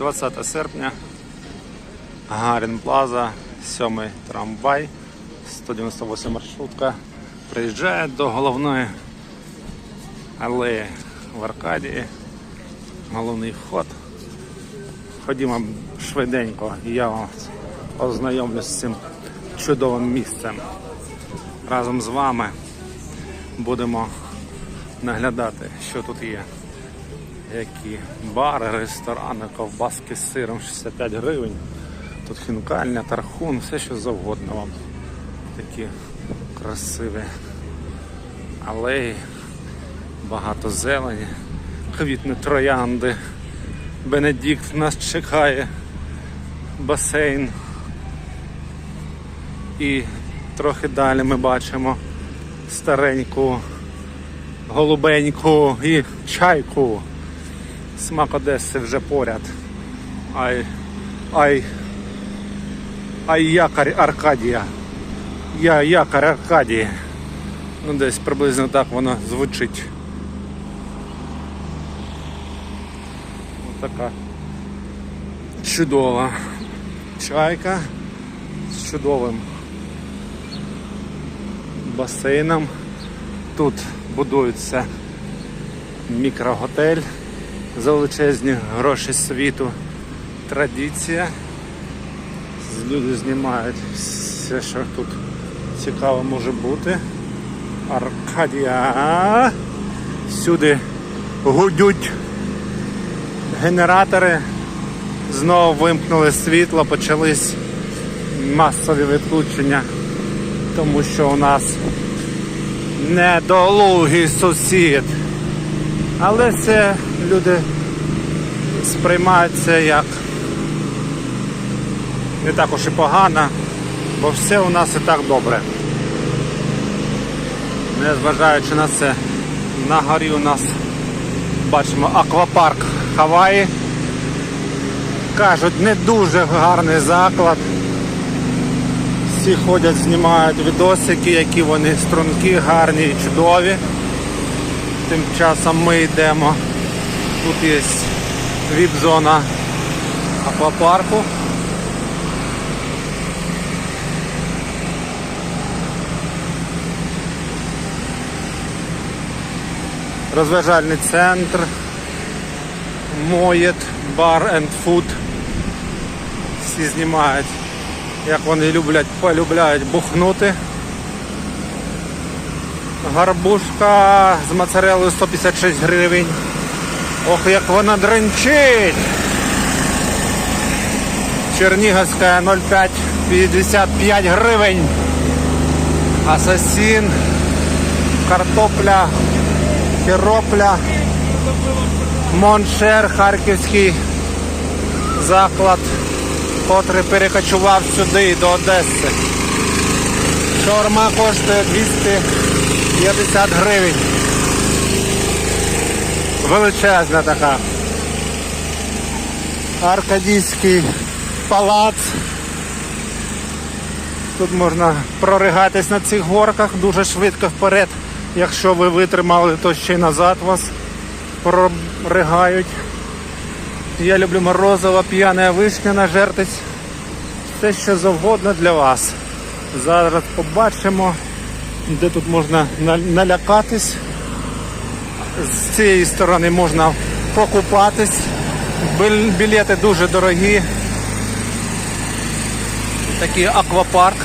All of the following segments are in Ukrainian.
20 серпня. Гарін Плаза, 7 трамвай, 198 маршрутка. Приїжджає до головної алеї в Аркадії. Головний вход. Ходімо швиденько, я вас ознайомлюсь з цим чудовим місцем. Разом з вами будемо наглядати, що тут є. Які бари, ресторани, ковбаски з сиром 65 гривень. Тут хінкальня, тархун, все що завгодно вам. Такі красиві алеї, багато зелені, квітні троянди. Бенедикт нас чекає, басейн. І трохи далі ми бачимо стареньку, голубеньку і чайку. Смак Одеси вже поряд. Ай, ай, ай якорь Аркадія. Я якорь Аркадії. Ну десь приблизно так воно звучить. Ось така чудова чайка з чудовим басейном. Тут будується мікроготель за величезні гроші світу. Традиція. Люди знімають все, що тут цікаво може бути. Аркадія. Сюди гудють генератори. Знову вимкнули світло, почались масові відключення, тому що у нас недолугий сусід. Але це люди сприймають це як не також і погано, бо все у нас і так добре. Незважаючи на це, на горі у нас бачимо аквапарк Хаваї. Кажуть, не дуже гарний заклад. Всі ходять, знімають відосики, які вони струнки, гарні і чудові. Тим часом ми йдемо. Тут є віп-зона аквапарку. Розважальний центр, Моєт, бар and food. Всі знімають, як вони люблять, полюбляють бухнути. Гарбушка з моцарелою 156 гривень. Ох, як вона дренчить! Чернігівська 0,5 55 гривень. Асасін, картопля, хіропля, Моншер, харківський заклад, котрий перекочував сюди до Одеси. Шаурма коштує 250 гривень. Величезна така. Аркадійський палац. Тут можна проригатись на цих горках дуже швидко вперед. Якщо ви витримали, то ще й назад вас проригають. Я люблю морозиво, п'яна вишня нажертись. Все що завгодно для вас. Зараз побачимо, де тут можна налякатись. З цієї сторони можна покупатись. Білети дуже дорогі. Такий аквапарк.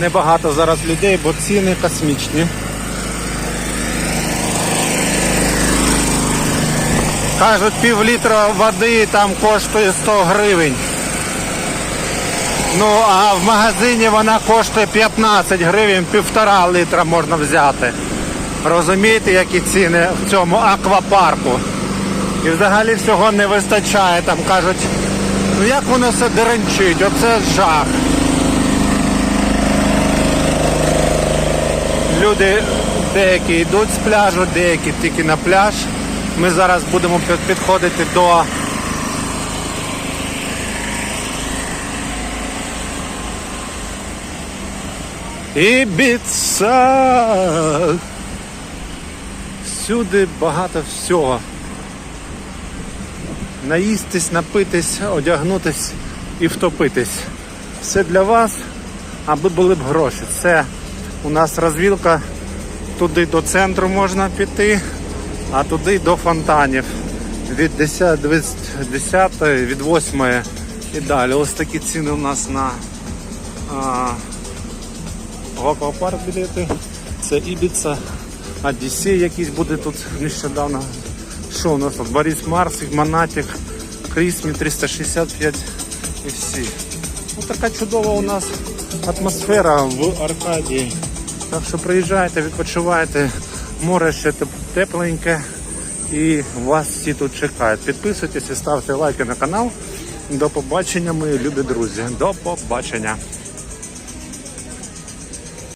Небагато зараз людей, бо ціни космічні. Кажуть, пів літра води там коштує 100 гривень. Ну, а в магазині вона коштує 15 гривень, півтора літра можна взяти. Розумієте, які ціни в цьому аквапарку? І взагалі всього не вистачає. Там кажуть, ну як воно все деренчить, оце жах. Люди деякі йдуть з пляжу, деякі тільки на пляж. Ми зараз будемо підходити до Ібіца. Всюди багато всього. Наїстись, напитись, одягнутись і втопитись. Все для вас, аби були б гроші. Це у нас розвілка. Туди до центру можна піти, а туди до фонтанів. Від 10, від 10 від 8 і далі. Ось такі ціни у нас на а, аквапарк білети. Це Ібіца, Одіссей якийсь буде тут нещодавно. Що у нас тут? Борис Марс, Монатік, Крісмі 365 і всі. Ось така чудова у нас атмосфера в Аркадії. Так що приїжджайте, відпочивайте, море ще тепленьке і вас всі тут чекають. Підписуйтесь і ставте лайки на канал. До побачення, мої любі друзі. До побачення.